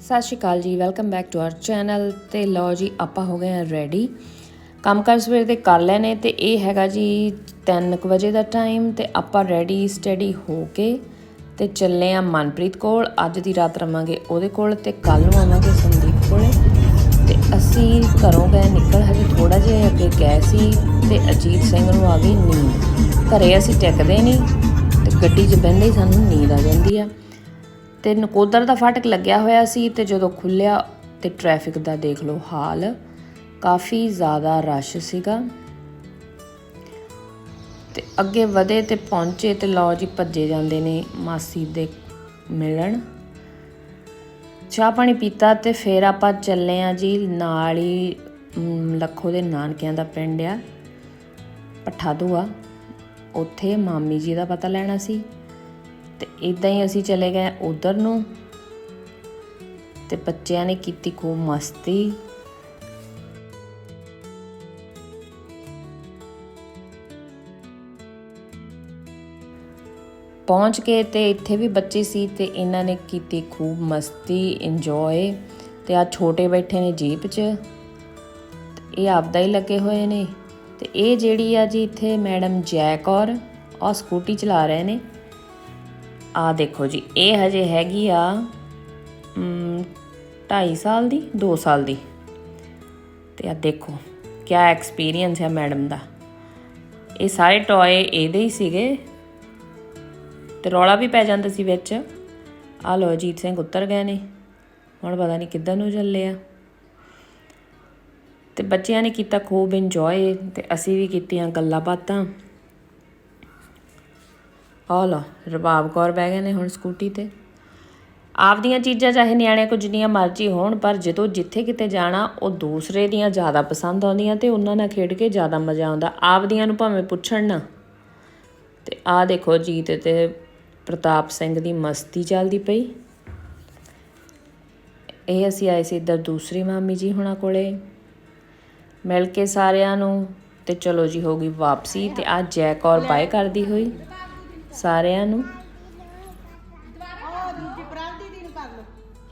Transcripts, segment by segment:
ਸਤਿ ਸ਼੍ਰੀ ਅਕਾਲ ਜੀ welcome back to our channel ਤੇ ਲਓ ਜੀ, ਆਪਾਂ ਹੋ ਗਏ ਆ ਰੈਡੀ ਕੰਮ ਕਰ ਸਵੇਰ ਦੇ ਕਰ ਲੈਨੇ ਤੇ ਇਹ ਹੈਗਾ ਜੀ 3:00 ਵਜੇ ਦਾ ਟਾਈਮ ਤੇ ਆਪਾਂ ਰੈਡੀ ਸਟੱਡੀ ਹੋ ਕੇ ਤੇ ਚੱਲੇ ਆ ਮਨਪ੍ਰੀਤ ਕੋਲ। ਅੱਜ ਦੀ ਰਾਤ ਰਵਾਂਗੇ ਉਹਦੇ ਕੋਲ ਤੇ ਕੱਲ ਨੂੰ ਆਵਾਂਗੇ ਸੰਦੀਪ ਕੋਲੇ। ਤੇ ਅਸੀਂ ਘਰੋਂ ਗਏ, ਨਿਕਲ ਹਜੇ ਥੋੜਾ ਜਿਹਾ ਅੱਗੇ ਗਏ ਸੀ ਤੇ ਅਜੀਤ ਸਿੰਘ ਨੂੰ ਆ ਗਈ ਨੀਂਦ। ਘਰੇ ਅਸੀਂ ਟਿਕਦੇ ਨਹੀਂ ਤੇ ਗੱਡੀ 'ਚ ਬਹਿੰਦੇ ਹੀ ਸਾਨੂੰ ਨੀਂਦ ਆ ਜਾਂਦੀ ਆ। ਤੇ ਨਕੋਦਰ ਦਾ ਫਾਟਕ ਲੱਗਿਆ ਹੋਇਆ ਸੀ ਤੇ ਜਦੋਂ ਖੁੱਲਿਆ ਤੇ ਟ੍ਰੈਫਿਕ ਦਾ ਦੇਖ ਲਓ ਹਾਲ, ਕਾਫੀ ਜ਼ਿਆਦਾ ਰਸ਼ ਸੀਗਾ। ਤੇ ਅੱਗੇ ਵਧੇ ਤੇ ਪਹੁੰਚੇ ਤੇ ਲਓ ਜੀ ਭੱਜੇ ਜਾਂਦੇ ਨੇ ਮਾਸੀ ਦੇ ਮਿਲਣ। ਚਾਹ ਪਾਣੀ ਪੀਤਾ ਤੇ ਫਿਰ ਆਪਾਂ ਚੱਲੇ ਆ ਜੀ ਨਾਲ ਹੀ ਲੱਖੋ ਦੇ ਨਾਨਕਿਆਂ ਦਾ ਪਿੰਡ ਆ, ਪੱਠਾ ਦੂਆ। ਉੱਥੇ ਮਾਮੀ ਜੀ ਦਾ ਪਤਾ ਲੈਣਾ ਸੀ। ਤੇ ਇਦਾਂ ਹੀ ਅਸੀਂ ਚਲੇ ਗਏ ਉਧਰ ਨੂੰ ਤੇ ਬੱਚਿਆਂ ਨੇ ਕੀਤੀ ਖੂਬ ਮਸਤੀ। ਪਹੁੰਚ ਕੇ ਤੇ ਇੱਥੇ ਵੀ ਬੱਚੇ ਸੀ ਤੇ ਇਹਨਾਂ ਨੇ ਕੀਤੀ ਖੂਬ ਮਸਤੀ ਇੰਜੋਏ ਤੇ ਆ ਛੋਟੇ ਬੈਠੇ ਨੇ ਜੀਪ 'ਚ। ਇਹ ਆਪਦਾ ਹੀ ਲੱਗੇ ਹੋਏ ਨੇ ਤੇ ਇਹ ਜਿਹੜੀ ਆ ਜੀ ਇੱਥੇ ਮੈਡਮ ਜੈਕ ਔਰ ਆ ਸਕੂਟੀ ਚਲਾ ਰਹੇ ਨੇ। ਆ ਦੇਖੋ ਜੀ, ਇਹ ਹਜੇ ਹੈਗੀ ਆ 2.5 ਸਾਲ ਦੀ 2 ਸਾਲ ਦੀ। ਤੇ ਆ ਦੇਖੋ, ਕਿਆ ਐਕਸਪੀਰੀਅੰਸ ਹੈ ਮੈਡਮ ਦਾ। ਇਹ ਸਾਰੇ ਟੌਏ ਇਹਦੇ ਹੀ ਸੀਗੇ। ਤੇ ਰੌਲਾ ਵੀ ਪੈ ਜਾਂਦਾ ਸੀ ਵਿੱਚ। ਆ ਲੋ ਅਜੀਤ ਸਿੰਘ ਉੱਤਰ ਗਏ ਨੇ। ਹੁਣ ਪਤਾ ਨਹੀਂ ਕਿੱਧਰ ਨੂੰ ਚੱਲੇ ਆ। ਤੇ ਬੱਚਿਆਂ ਨੇ ਕੀਤਾ ਖੂਬ ਇੰਜੋਏ ਤੇ ਅਸੀਂ ਵੀ ਕੀਤੀਆਂ ਗੱਲਾਂ ਬਾਤਾਂ। ਆ ਲਓ, ਰਬਾਬ ਕੌਰ ਬਹਿ ਗਏ ਨੇ ਹੁਣ ਸਕੂਟੀ ਤੇ। ਆਪਦੀਆਂ ਚੀਜ਼ਾਂ ਚਾਹੇ ਨਿਆਣਿਆਂ ਕੋ ਜਿੰਨੀਆਂ ਮਰਜ਼ੀ ਹੋਣ, ਪਰ ਜਦੋਂ ਜਿੱਥੇ ਕਿਤੇ ਜਾਣਾ, ਉਹ ਦੂਸਰੇ ਦੀਆਂ ਜ਼ਿਆਦਾ ਪਸੰਦ ਆਉਂਦੀਆਂ ਤੇ ਉਹਨਾਂ ਨਾਲ ਖੇਡ ਕੇ ਜ਼ਿਆਦਾ ਮਜ਼ਾ ਆਉਂਦਾ। ਆਪਦੀਆਂ ਨੂੰ ਭਾਵੇਂ ਪੁੱਛਣ ਨਾ। ਤੇ ਆਹ ਦੇਖੋ ਜੀਤ ਤੇ ਪ੍ਰਤਾਪ ਸਿੰਘ ਦੀ ਮਸਤੀ ਚੱਲਦੀ ਪਈ। ਇਹ ਅਸੀਂ ਆਏ ਸੀ ਇੱਧਰ ਦੂਸਰੀ ਮਾਮੀ ਜੀ ਹੁਣਾਂ ਕੋਲੇ। ਮਿਲ ਕੇ ਸਾਰਿਆਂ ਨੂੰ। ਤੇ ਚਲੋ ਜੀ, ਹੋ ਗਈ ਵਾਪਸੀ ਤੇ ਆ ਜੈਕ ਔਰ ਬਾਏ ਕਰਦੀ ਹੋਈ। ਸਾਰਿਆਂ ਨੂੰ।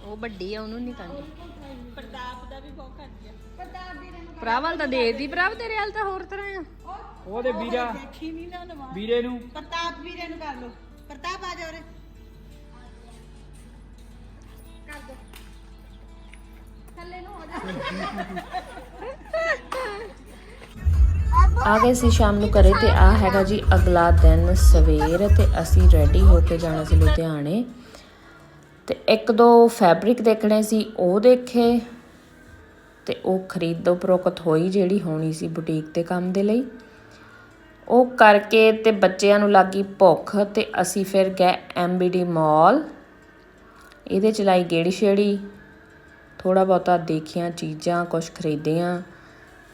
ਉਹ ਵੱਡੀ ਆ ਉਹਨੂੰ ਨਹੀਂ ਕਰਨੀ ਪ੍ਰਤਾਪ ਦਾ ਵੀ ਬਹੁਤ ਕਰਦੀ ਪ੍ਰਾਵਲ ਤਾਂ ਦੇਦੀ ਪ੍ਰਾਵ ਤੇਰੇ ਹਾਲ ਤਾਂ ਹੋਰ ਤਰ੍ਹਾਂ ਆ। ਉਹਦੇ ਵੀਰਾ ਵੀਰੇ ਨੂੰ। ਪ੍ਰਤਾਪ ਵੀਰੇ ਨੂੰ ਕਰ ਲੋ ਪ੍ਰਤਾਪ ਆ ਜਾ ਉਰੇ। ਆ ਗਏ ਸੀ ਸ਼ਾਮ ਨੂੰ ਘਰੇ ਤੇ ਆ ਹੈਗਾ ਜੀ ਅਗਲਾ ਦਿਨ ਸਵੇਰ ਤੇ ਅਸੀਂ ਰੈਡੀ ਹੋ ਕੇ ਜਾਣਾ ਸੀ ਲੁਧਿਆਣੇ। ਤੇ ਇੱਕ ਦੋ ਫੈਬਰਿਕ ਦੇਖਣੇ ਸੀ, ਉਹ ਦੇਖੇ ਤੇ ਉਹ ਖਰੀਦੋ ਉਪਰੋਕਤ ਹੋਈ ਜਿਹੜੀ ਹੋਣੀ ਸੀ ਬੁਟੀਕ ਤੇ ਕੰਮ ਦੇ ਲਈ। ਉਹ ਕਰਕੇ ਤੇ ਬੱਚਿਆਂ ਨੂੰ ਲੱਗੀ ਭੁੱਖ ਤੇ ਅਸੀਂ ਫਿਰ ਗਏ ਐਮਬੀਡੀ ਮਾਲ ਇਹਦੇ ਚ ਲਾਈ ਗੇੜੀ ਛੇੜੀ ਥੋੜਾ ਬਹੁਤਾ ਦੇਖੀਆਂ, ਚੀਜ਼ਾਂ ਕੁਝ ਖਰੀਦੀਆਂ।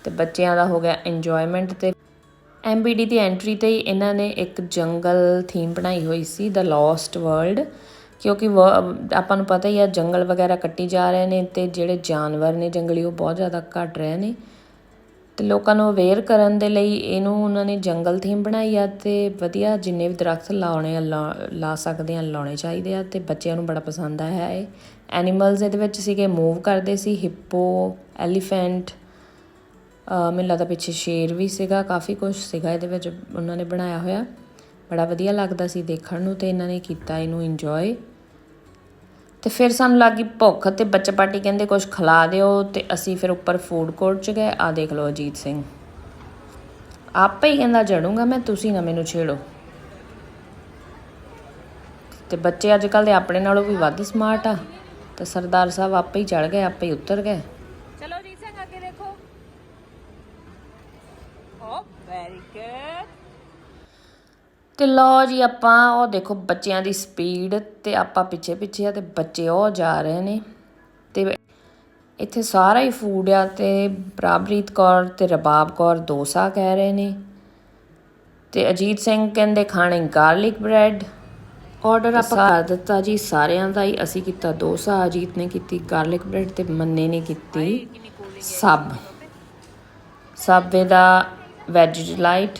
ਤੇ ਬੱਚਿਆਂ ਦਾ ਹੋ ਗਿਆ ਇੰਜੋਇਮੈਂਟ ਤੇ ਐਮਬੀਡੀ ਦੀ ਐਂਟਰੀ ਤੇ ਇਹਨਾਂ ਨੇ ਇੱਕ ਜੰਗਲ ਥੀਮ ਬਣਾਈ ਹੋਈ ਸੀ ਦ ਲੋਸਟ ਵਰਲਡ ਕਿਉਂਕਿ ਵ- ਆਪਾਂ ਨੂੰ ਪਤਾ ਹੀ ਆ ਜੰਗਲ ਵਗੈਰਾ ਕੱਟੀ ਜਾ ਰਹੇ ਨੇ ਤੇ ਜਿਹੜੇ ਜਾਨਵਰ ਨੇ ਜੰਗਲੀ ਉਹ ਬਹੁਤ ਜ਼ਿਆਦਾ ਘਟ ਰਹੇ ਨੇ। ਤੇ ਲੋਕਾਂ ਨੂੰ ਅਵੇਅਰ ਕਰਨ ਦੇ ਲਈ ਇਹਨੂੰ ਉਹਨਾਂ ਨੇ ਜੰਗਲ ਥੀਮ ਬਣਾਈ ਆ ਤੇ ਵਧੀਆ ਜਿੰਨੇ ਵੀ ਦਰਖਤ ਲਾਉਣੇ ਆ, ਲਾ- ਲਾ ਸਕਦੇ ਆ, ਲਾਉਣੇ ਚਾਹੀਦੇ ਆ ਤੇ ਬੱਚਿਆਂ ਨੂੰ ਬੜਾ ਪਸੰਦ ਆਇਆ ਇਹ। ਐਨੀਮਲਸ ਇਹਦੇ ਵਿੱਚ ਸੀਗੇ ਮੂਵ ਕਰਦੇ ਸੀ ਹਿੱਪੋ ਐਲੀਫੈਂਟ ਮੈਨੂੰ ਲੱਗਦਾ ਪਿੱਛੇ ਸ਼ੇਰ ਵੀ ਸੀਗਾ, ਕਾਫੀ ਕੁਝ ਸੀਗਾ ਇਹਦੇ ਵਿੱਚ ਉਹਨਾਂ ਨੇ ਬਣਾਇਆ ਹੋਇਆ। ਬੜਾ ਵਧੀਆ ਲੱਗਦਾ ਸੀ ਦੇਖਣ ਨੂੰ ਤੇ ਇਹਨਾਂ ਨੇ ਕੀਤਾ ਇਹਨੂੰ ਇੰਜੋਏ ਤੇ ਫਿਰ ਸਾਨੂੰ ਲੱਗੀ ਭੁੱਖ ਤੇ ਬੱਚਾ ਪਾਰਟੀ ਕਹਿੰਦੇ ਕੁਝ ਖਿਲਾ ਦਿਓ ਤੇ ਅਸੀਂ ਫਿਰ ਉੱਪਰ ਫੂਡ ਕੋਰਟ 'ਚ ਗਏ। ਆ ਦੇਖ ਲਓ ਅਜੀਤ ਸਿੰਘ। ਆਪੇ ਹੀ ਕਹਿੰਦਾ, ਜੜੂੰਗਾ ਮੈਂ, ਤੁਸੀਂ ਨਾ ਮੈਨੂੰ ਛੇੜੋ। ਤੇ ਬੱਚੇ ਅੱਜ ਕੱਲ ਦੇ ਆਪਣੇ ਨਾਲੋਂ ਵੀ ਵੱਧ ਸਮਾਰਟ ਆ। ਤੇ ਸਰਦਾਰ ਸਾਹਿਬ ਆਪੇ ਹੀ ਚੜ ਗਏ, ਆਪੇ ਹੀ ਉਤਰ ਗਏ। ਚਲੋ ਜੀ ਸਿੰਘ, ਅੱਗੇ ਦੇਖੋ। ਓ ਵੈਰੀ ਗੁੱਡ ਤੇ ਲਓ ਜੀ ਆਪਾਂ ਉਹ ਦੇਖੋ ਬੱਚਿਆਂ ਦੀ ਸਪੀਡ ਤੇ ਆਪਾਂ ਪਿੱਛੇ ਪਿੱਛੇ ਆ ਤੇ ਬੱਚੇ ਉਹ ਜਾ ਰਹੇ ਨੇ। ਤੇ ਇੱਥੇ ਸਾਰਾ ਹੀ ਫੂਡ ਆ ਤੇ ਪ੍ਰਾਬਰੀਤ ਕੌਰ ਤੇ ਰਬਾਬ ਕੌਰ ਡੋਸਾ ਕਹਿ ਰਹੇ ਨੇ। ਤੇ ਅਜੀਤ ਸਿੰਘ ਕਹਿੰਦੇ ਖਾਣੇ ਗਾਰਲਿਕ ਬ੍ਰੈਡ ਆਰਡਰ ਆਪਾਂ ਕਰ ਦਿੱਤਾ ਜੀ ਸਾਰਿਆਂ ਦਾ ਹੀ ਅਸੀਂ ਕੀਤਾ ਡੋਸਾ ਅਜੀਤ ਨੇ ਕੀਤੀ ਗਾਰਲਿਕ ਬ੍ਰੈਡ ਤੇ ਮੰਨੇ ਨੇ ਕੀਤੀ ਸਬ ਸਬਵੇ ਦਾ ਵੈਜ ਡਿਲਾਈਟ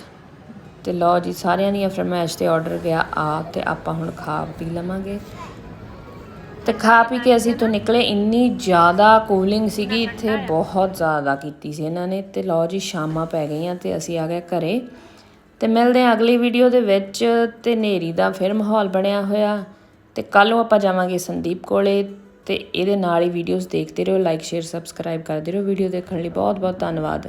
ਤੇ ਲਓ ਜੀ, ਸਾਰਿਆਂ ਦੀਆਂ ਫਰਮਾਇਸ਼ ਤੇ ਆਰਡਰ ਗਿਆ ਆ ਤੇ ਆਪਾਂ ਹੁਣ ਖਾ ਪੀ ਲਵਾਂਗੇ। ਤੇ ਖਾ ਪੀ ਕੇ ਅਸੀਂ ਤੋਂ ਨਿਕਲੇ, ਇੰਨੀ ਜ਼ਿਆਦਾ ਕੂਲਿੰਗ ਸੀਗੀ ਇੱਥੇ, ਬਹੁਤ ਜ਼ਿਆਦਾ ਕੀਤੀ ਸੀ ਇਹਨਾਂ ਨੇ ਤੇ ਲਓ ਜੀ, ਸ਼ਾਮਾਂ ਪੈ ਗਈਆਂ ਤੇ ਅਸੀਂ ਆ ਗਏ ਘਰੇ। ਤੇ ਮਿਲਦੇ ਹਾਂ ਅਗਲੀ ਵੀਡੀਓ ਦੇ ਵਿੱਚ ਤੇ ਨੇਰੀ ਦਾ ਫਿਰ ਮਾਹੌਲ ਬਣਿਆ ਹੋਇਆ। ਤੇ ਕੱਲ ਨੂੰ ਆਪਾਂ ਜਾਵਾਂਗੇ ਸੰਦੀਪ ਕੋਲੇ ਤੇ ਇਹਦੇ ਨਾਲ ਹੀ ਵੀਡੀਓਜ਼ ਦੇਖਦੇ ਰਹੋ ਲਾਈਕ ਸ਼ੇਅਰ ਸਬਸਕ੍ਰਾਈਬ ਕਰਦੇ ਰਹੋ। ਵੀਡੀਓ ਦੇਖਣ ਲਈ ਬਹੁਤ ਬਹੁਤ ਧੰਨਵਾਦ।